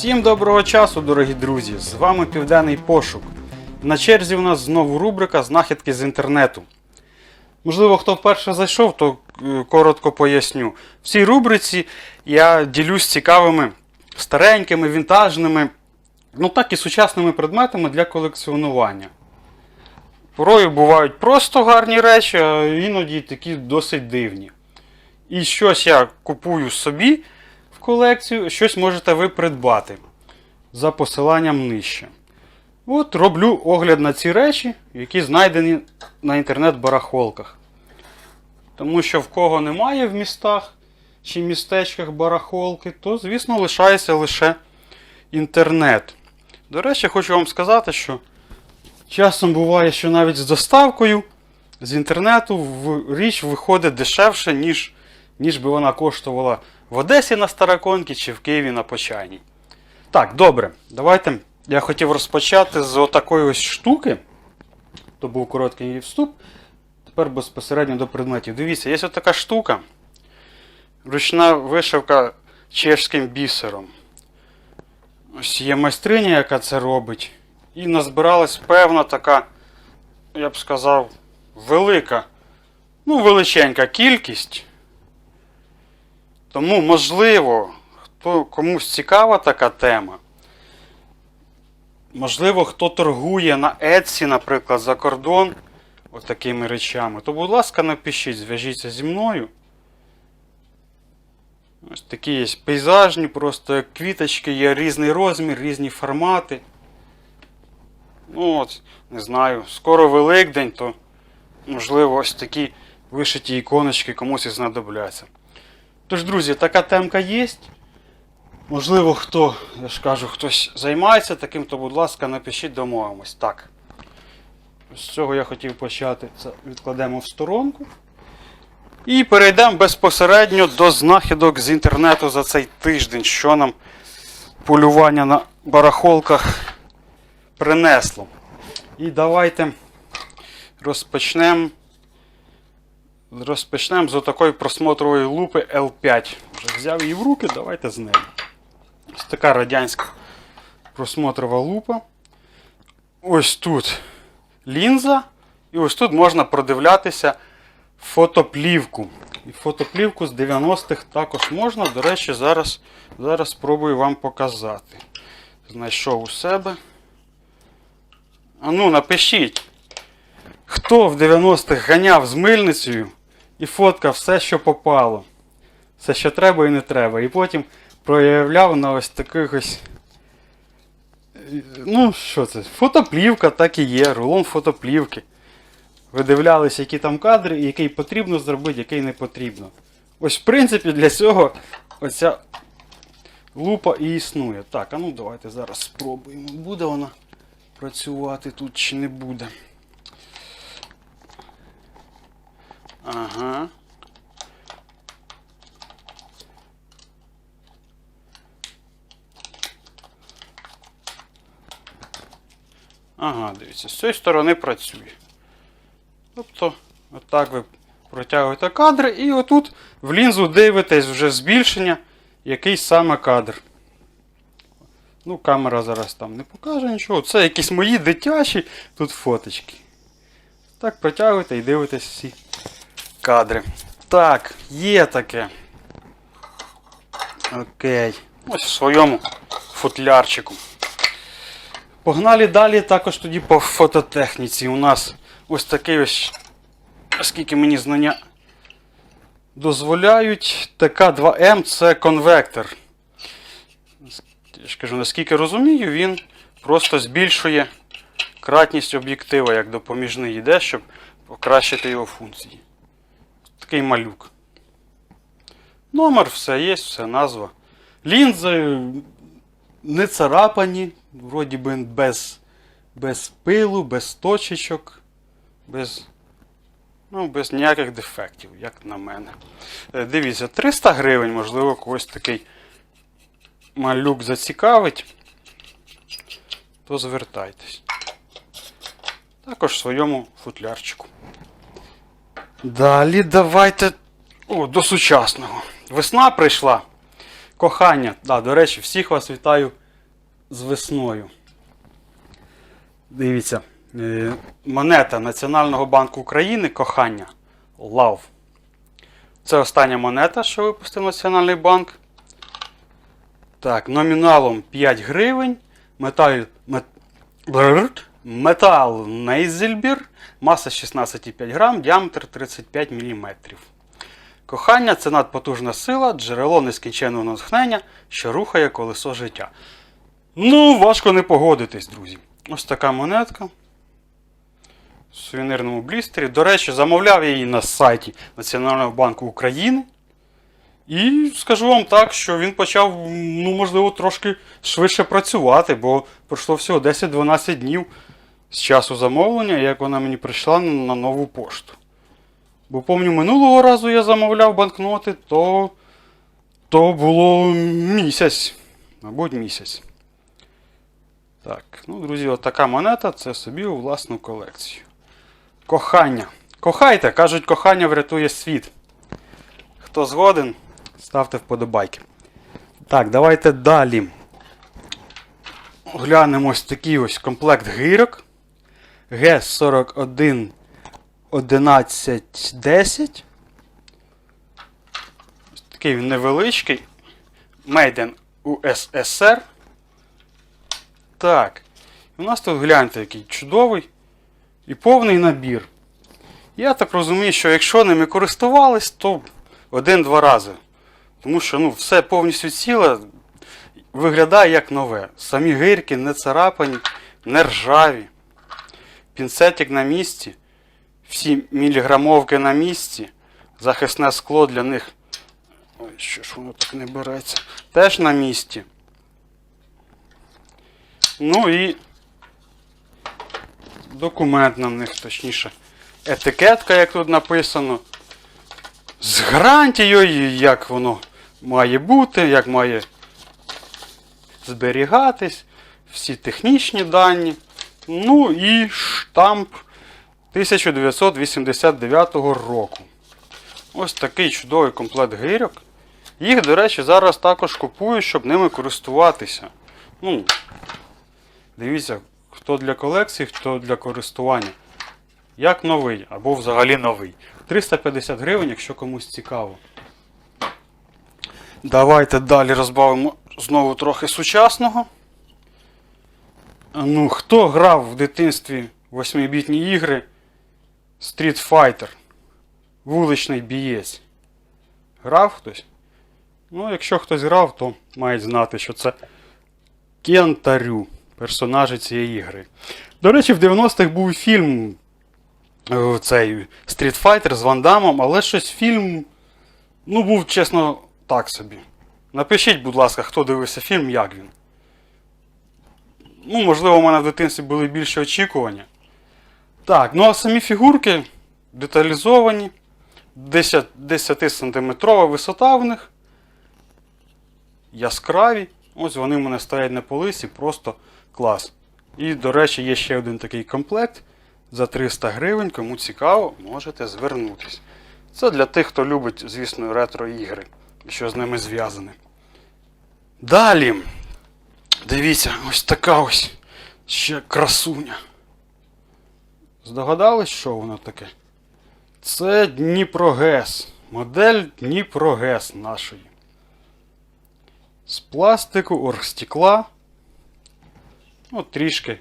Всім доброго часу, дорогі друзі! З вами Південний Пошук. На черзі у нас знову рубрика Знахідки з інтернету. Можливо, хто вперше зайшов, то е, коротко поясню. В цій рубриці я ділюсь цікавими старенькими, вінтажними, ну так і сучасними предметами для колекціонування. Порою бувають просто гарні речі, а іноді такі досить дивні. І щось я купую собі в колекцію, щось можете ви придбати за посиланням нижче. От роблю огляд на ці речі, які знайдені на інтернет-барахолках. Тому що в кого немає в містах чи містечках барахолки, то, звісно, лишається лише інтернет. До речі, хочу вам сказати, що часом буває, що навіть з доставкою з інтернету річ виходить дешевше, ніж, ніж би вона коштувала в Одесі на Староконці чи в Києві на Почайній. Так, добре, давайте. Я хотів розпочати з отакої ось штуки. То був короткий вступ. Тепер безпосередньо до предметів. Дивіться, є ось така штука. Ручна вишивка чешським бісером. Ось є майстриня, яка це робить. І назбиралась певна така, я б сказав, велика, ну, величенька кількість. Тому, можливо, хто комусь цікава така тема. Можливо, хто торгує на Etsy, наприклад, за кордон от такими речами, то, будь ласка, напишіть, зв'яжіться зі мною. Такі є пейзажні, просто квіточки, є різний розмір, різні формати. Ну от, не знаю, скоро Великдень, то можливо ось такі вишиті іконочки комусь і знадобляться. Тож, друзі, така темка є. Можливо, хто, я ж кажу, хтось займається таким, то, будь ласка, напишіть, домовимось. Так. З цього я хотів почати. Це відкладемо в сторонку. І перейдемо безпосередньо до знахідок з інтернету за цей тиждень, що нам полювання на барахолках принесло. І давайте розпочнемо. Розпочнемо з отакої просмотрової лупи L5. Вже взяв її в руки, давайте з нею. Ось така радянська просмотрова лупа. Ось тут лінза. І ось тут можна продивлятися фотоплівку. І фотоплівку з 90-х також можна. До речі, зараз, зараз спробую вам показати. Знайшов у себе. А ну, напишіть, хто в 90-х ганяв з мильницею і фоткав все, що попало. Все, що треба і не треба. І потім проявляв на ось таких ось. Ну, що це? Фотоплівка так і є, рулон фотоплівки. Видивлялися, які там кадри, який потрібно зробити, який не потрібно. Ось, в принципі, для цього оця лупа і існує. Так, а ну давайте зараз спробуємо. Буде вона працювати тут чи не буде. Ага. Ага, дивіться, з цієї сторони працює. Тобто, отак ви протягуєте кадр і отут в лінзу дивитесь вже збільшення, який саме кадр. Ну, камера зараз там не покаже нічого. Це якісь мої дитячі тут фоточки. Так, протягуєте і дивитесь всі кадри. Так, є таке. Окей. Ось в своєму футлярчику. Погнали далі також тоді по фототехніці. У нас ось такий ось, оскільки мені знання дозволяють, ТК2М це конвектор. Я ж кажу, наскільки розумію, він просто збільшує кратність об'єктива, як допоміжний йде, щоб покращити його функції. Такий малюк. Номер, все є, все назва. Лінзи не царапані, вроді би без, без пилу, без точечок, без, ну, без ніяких дефектів, як на мене. Е, Дивіться, 300 гривень, можливо, когось такий малюк зацікавить, то звертайтесь. Також в своєму футлярчику. Далі давайте о, до сучасного. Весна прийшла. Кохання. Да, до речі, всіх вас вітаю з весною. Дивіться. Е, Монета Національного банку України кохання. Love. Це остання монета, що випустив Національний банк. Так, номіналом 5 гривень. Металь, мет, метал Нейзельбір. Маса 16,5 грам, діаметр 35 мм. Кохання це надпотужна сила, джерело нескінченного натхнення, що рухає колесо життя. Ну, важко не погодитись, друзі. Ось така монетка. В сувенирному блістері. До речі, замовляв я її на сайті Національного банку України. І скажу вам так, що він почав, ну, можливо, трошки швидше працювати, бо пройшло всього 10-12 днів з часу замовлення, як вона мені прийшла на нову пошту. Бо пам'ятаю, минулого разу я замовляв банкноти, то, то було місяць. Мабуть, місяць. Так, ну, друзі, от така монета це собі у власну колекцію. Кохання. Кохайте, кажуть, кохання врятує світ. Хто згоден, ставте вподобайки. Так, давайте далі. Глянемо ось такий ось комплект гирок. Г41 1110. Ось такий він невеличкий. Made in USSR. Так. У нас тут гляньте, який чудовий і повний набір. Я так розумію, що якщо ними користувались, то один-два рази. Тому що ну, все повністю ціле виглядає як нове. Самі гирки не царапані, не ржаві. Пінцетик на місці. Всі міліграмовки на місці. Захисне скло для них. Ой, що ж воно так не береться. Теж на місці. Ну і документ на них, точніше. Етикетка, як тут написано. З гарантією, як воно має бути, як має зберігатись, всі технічні дані. Ну і штамп 1989 року. Ось такий чудовий комплект гирьок. Їх, до речі, зараз також купують, щоб ними користуватися. Ну, дивіться, хто для колекції, хто для користування. Як новий, або взагалі новий. 350 гривень, якщо комусь цікаво. Давайте далі розбавимо знову трохи сучасного. Ну, хто грав в дитинстві 8-бітні ігри Street Fighter? Вуличний бієць. Грав хтось? Ну, якщо хтось грав, то мають знати, що це Кентарю, персонажі цієї гри. До речі, в 90-х був фільм е, цей Street Fighter з Ван Дамом, але щось фільм, ну, був, чесно, так собі. Напишіть, будь ласка, хто дивився фільм, як він. Ну, можливо, у мене в дитинстві були більше очікування. Так, ну а самі фігурки деталізовані. 10, 10 сантиметрова висота в них. Яскраві. Ось вони в мене стоять на полисі, просто клас. І, до речі, є ще один такий комплект. За 300 гривень, кому цікаво, можете звернутися. Це для тих, хто любить, звісно, ретро-ігри, що з ними зв'язане. Далі. Дивіться, ось така ось ще красуня. Здогадались, що воно таке? Це Дніпрогес. Модель Дніпрогес нашої. З пластику, оргстекла. Ну, трішки,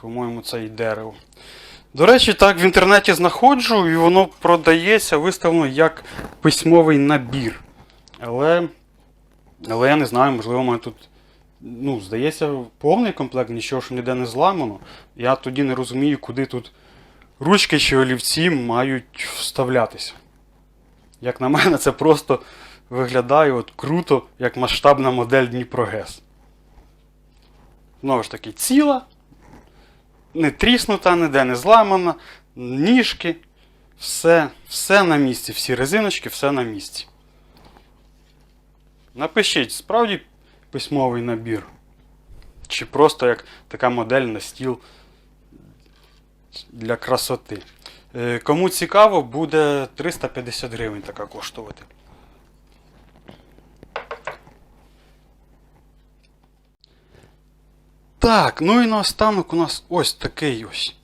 по-моєму, це і дерево. До речі, так в інтернеті знаходжу, і воно продається виставлено як письмовий набір. Але, але я не знаю, можливо, мене тут, ну, здається, повний комплект, нічого ж ніде не зламано. Я тоді не розумію, куди тут ручки чи олівці мають вставлятися. Як на мене, це просто виглядає от круто, як масштабна модель Дніпрогес. Знову ж таки, ціла, не тріснута, ніде не зламана, ніжки, все, все на місці, всі резиночки, все на місці. Напишіть, справді письмовий набір. Чи просто як така модель на стіл для красоти. Е, Кому цікаво, буде 350 гривень така коштувати. Так, ну і наостанок у нас ось такий ось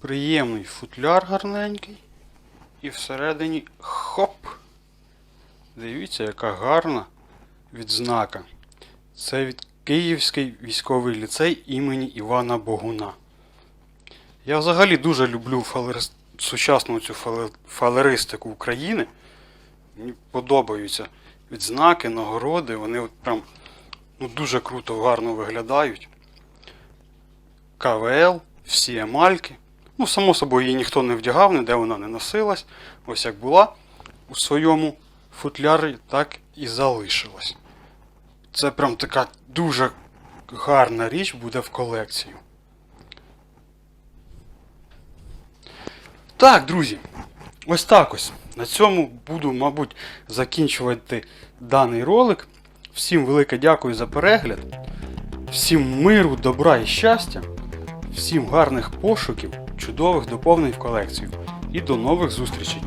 приємний футляр гарненький. І всередині хоп! Дивіться, яка гарна відзнака. Це від Київський військовий ліцей імені Івана Богуна. Я взагалі дуже люблю фалерис... сучасну цю фале- фалеристику України. Мені подобаються відзнаки, нагороди, вони от прям ну, дуже круто, гарно виглядають. КВЛ, всі емальки. Ну, само собою, її ніхто не вдягав, ніде вона не носилась. Ось як була у своєму футлярі, так і залишилась. Це прям така дуже гарна річ буде в колекцію. Так, друзі, ось так ось. На цьому буду, мабуть, закінчувати даний ролик. Всім велике дякую за перегляд. Всім миру, добра і щастя. Всім гарних пошуків, чудових доповнень в колекцію. І до нових зустрічей!